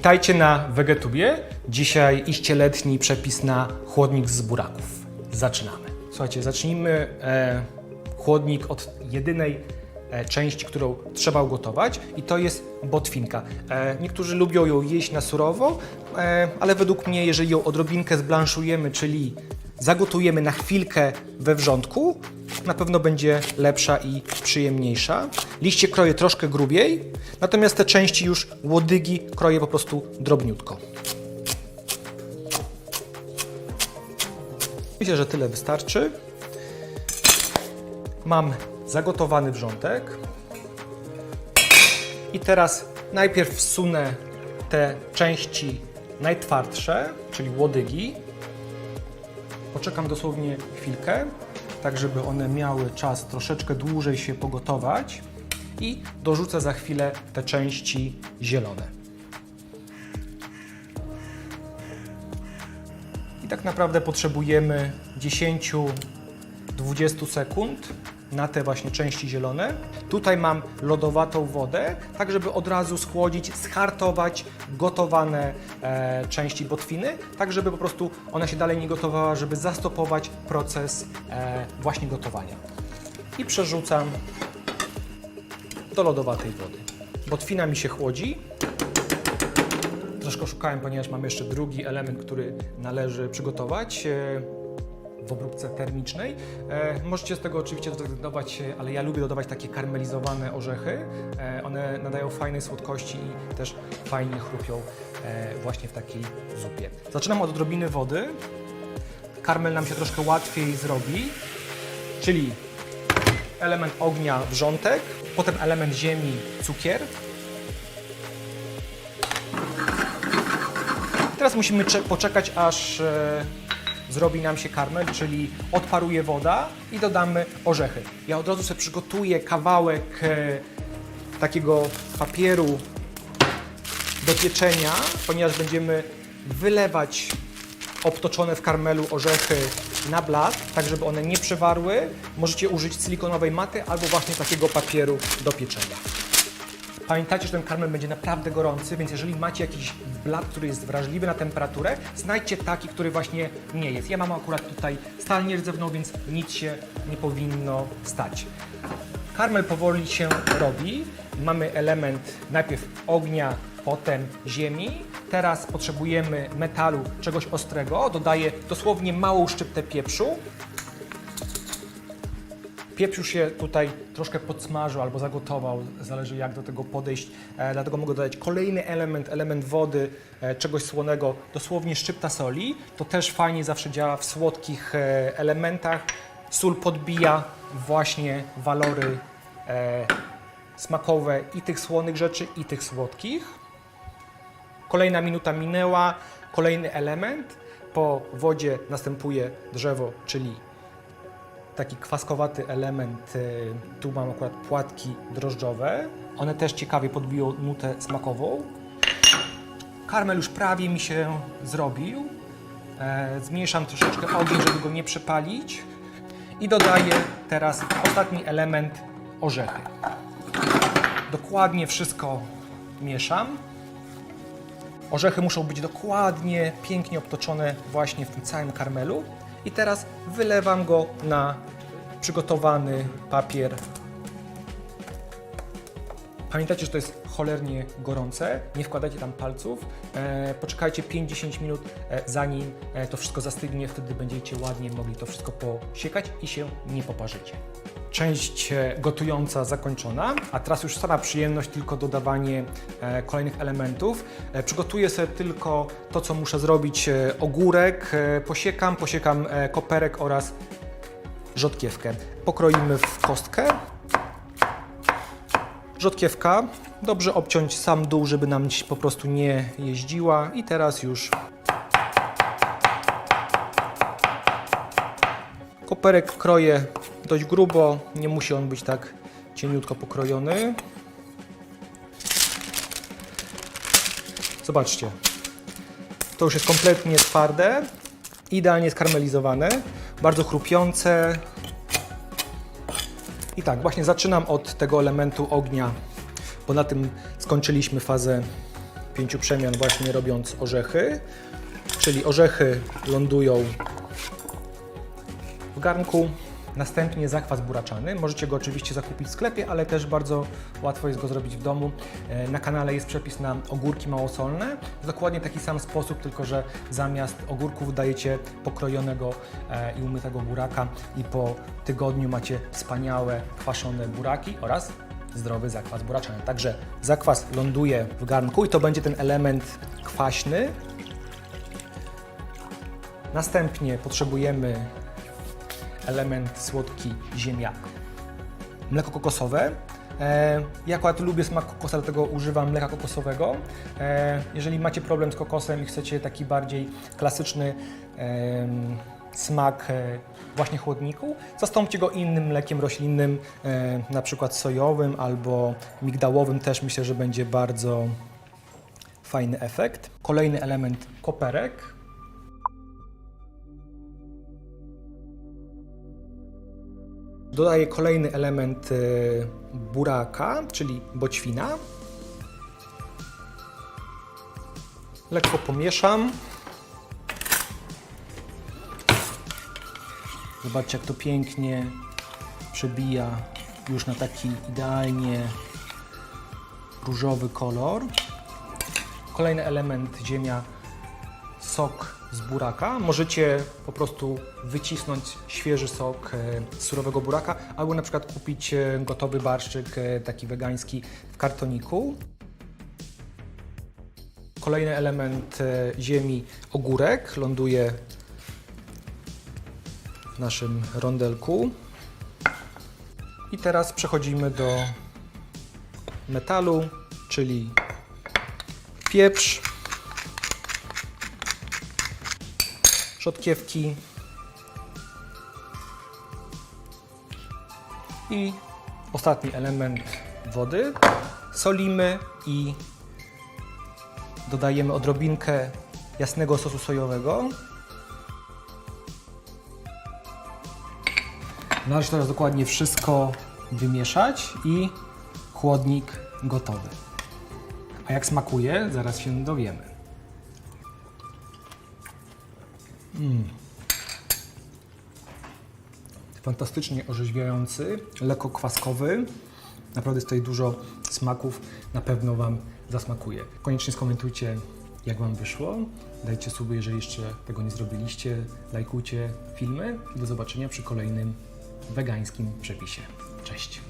Witajcie na Wegetubie. Dzisiaj iście letni przepis na chłodnik z buraków. Zaczynamy. Słuchajcie, zacznijmy e, chłodnik od jedynej e, części, którą trzeba ugotować i to jest botwinka. E, niektórzy lubią ją jeść na surowo, e, ale według mnie, jeżeli ją odrobinkę zblanszujemy, czyli zagotujemy na chwilkę we wrzątku, na pewno będzie lepsza i przyjemniejsza. Liście kroję troszkę grubiej, natomiast te części już łodygi kroję po prostu drobniutko. Myślę, że tyle wystarczy. Mam zagotowany wrzątek. I teraz najpierw wsunę te części najtwardsze, czyli łodygi. Poczekam dosłownie chwilkę, tak żeby one miały czas troszeczkę dłużej się pogotować i dorzucę za chwilę te części zielone. I tak naprawdę potrzebujemy 10-20 sekund na te właśnie części zielone. Tutaj mam lodowatą wodę, tak żeby od razu schłodzić, schartować gotowane e, części botwiny, tak żeby po prostu ona się dalej nie gotowała, żeby zastopować proces e, właśnie gotowania. I przerzucam do lodowatej wody. Botwina mi się chłodzi. Troszkę szukałem, ponieważ mam jeszcze drugi element, który należy przygotować. W obróbce termicznej. E, możecie z tego oczywiście zrezygnować, e, ale ja lubię dodawać takie karmelizowane orzechy. E, one nadają fajnej słodkości i też fajnie chrupią właśnie w takiej zupie. Zaczynam od odrobiny wody. Karmel nam się troszkę łatwiej zrobi, czyli element ognia wrzątek, potem element ziemi cukier. Teraz musimy cze- poczekać, aż zrobi nam się karmel, czyli odparuje woda i dodamy orzechy. Ja od razu sobie przygotuję kawałek e, takiego papieru do pieczenia, ponieważ będziemy wylewać obtoczone w karmelu orzechy na blat, tak żeby one nie przewarły. Możecie użyć silikonowej maty albo właśnie takiego papieru do pieczenia. Pamiętajcie, że ten karmel będzie naprawdę gorący, więc jeżeli macie jakiś blat, który jest wrażliwy na temperaturę, znajdźcie taki, który właśnie nie jest. Ja mam akurat tutaj stalnie rdzewną, więc nic się nie powinno stać. Karmel powoli się robi. Mamy element najpierw ognia, potem ziemi. Teraz potrzebujemy metalu, czegoś ostrego. Dodaję dosłownie małą szczyptę pieprzu. Pieprz już się tutaj troszkę podsmażył albo zagotował, zależy jak do tego podejść. E, dlatego mogę dodać kolejny element, element wody, e, czegoś słonego, dosłownie szczypta soli. To też fajnie zawsze działa w słodkich e, elementach. Sól podbija właśnie walory e, smakowe i tych słonych rzeczy, i tych słodkich. Kolejna minuta minęła, kolejny element. Po wodzie następuje drzewo, czyli taki kwaskowaty element. y, Tu mam akurat płatki drożdżowe. One też ciekawie podbiją nutę smakową. Karmel już prawie mi się zrobił. E, Zmniejszam troszeczkę ogień, żeby go nie przepalić. I dodaję teraz ostatni element orzechy. Dokładnie wszystko mieszam. Orzechy muszą być dokładnie, pięknie obtoczone właśnie w tym całym karmelu. I teraz wylewam go na przygotowany papier. Pamiętajcie, że to jest cholernie gorące, nie wkładajcie tam palców. E, poczekajcie 5-10 minut, e, zanim e, to wszystko zastygnie, wtedy będziecie ładnie mogli to wszystko posiekać i się nie poparzycie. Część e, gotująca zakończona, a teraz już sama przyjemność, tylko dodawanie e, kolejnych elementów. E, przygotuję sobie tylko to, co muszę zrobić, ogórek, posiekam, posiekam koperek oraz rzodkiewkę. Pokroimy w kostkę. Rzodkiewka, dobrze obciąć sam dół, żeby nam po prostu nie jeździła i teraz już Koperek kroję dość grubo, nie musi on być tak cieniutko pokrojony. Zobaczcie, to już jest kompletnie twarde, idealnie skarmelizowane, bardzo chrupiące. I tak, właśnie zaczynam od tego elementu ognia, bo na tym skończyliśmy fazę pięciu przemian właśnie robiąc orzechy. Czyli orzechy lądują garnku. Następnie zakwas buraczany. Możecie go oczywiście zakupić w sklepie, ale też bardzo łatwo jest go zrobić w domu. E, Na kanale jest przepis na ogórki małosolne. W dokładnie taki sam sposób, tylko że zamiast ogórków dajecie pokrojonego e, i umytego buraka i po tygodniu macie wspaniałe kwaszone buraki oraz zdrowy zakwas buraczany. Także zakwas ląduje w garnku i to będzie ten element kwaśny. Następnie potrzebujemy element słodki ziemniak. Mleko kokosowe. E, ja akurat lubię smak kokosa, dlatego używam mleka kokosowego. E, jeżeli macie problem z kokosem i chcecie taki bardziej klasyczny smak e, właśnie chłodniku, zastąpcie go innym mlekiem roślinnym, na przykład sojowym albo migdałowym. Też myślę, że będzie bardzo fajny efekt. Kolejny element koperek. Dodaję kolejny element y, buraka, czyli boćwina. Lekko pomieszam. Zobaczcie, jak to pięknie przebija już na taki idealnie różowy kolor. Kolejny element ziemia sok z buraka. Możecie po prostu wycisnąć świeży sok e, z surowego buraka, albo na przykład kupić e, gotowy barszczyk, e, taki wegański w kartoniku. Kolejny element e, ziemi, ogórek, ląduje w naszym rondelku. I teraz przechodzimy do metalu, czyli pieprz, rzodkiewki i ostatni element wody. Solimy i dodajemy odrobinkę jasnego sosu sojowego. Należy teraz dokładnie wszystko wymieszać i chłodnik gotowy. A jak smakuje, zaraz się dowiemy. Fantastycznie orzeźwiający, lekko kwaskowy. Naprawdę jest tutaj dużo smaków, na pewno Wam zasmakuje. Koniecznie skomentujcie, jak Wam wyszło. Dajcie suby, jeżeli jeszcze tego nie zrobiliście. Lajkujcie filmy i do zobaczenia przy kolejnym wegańskim przepisie. Cześć!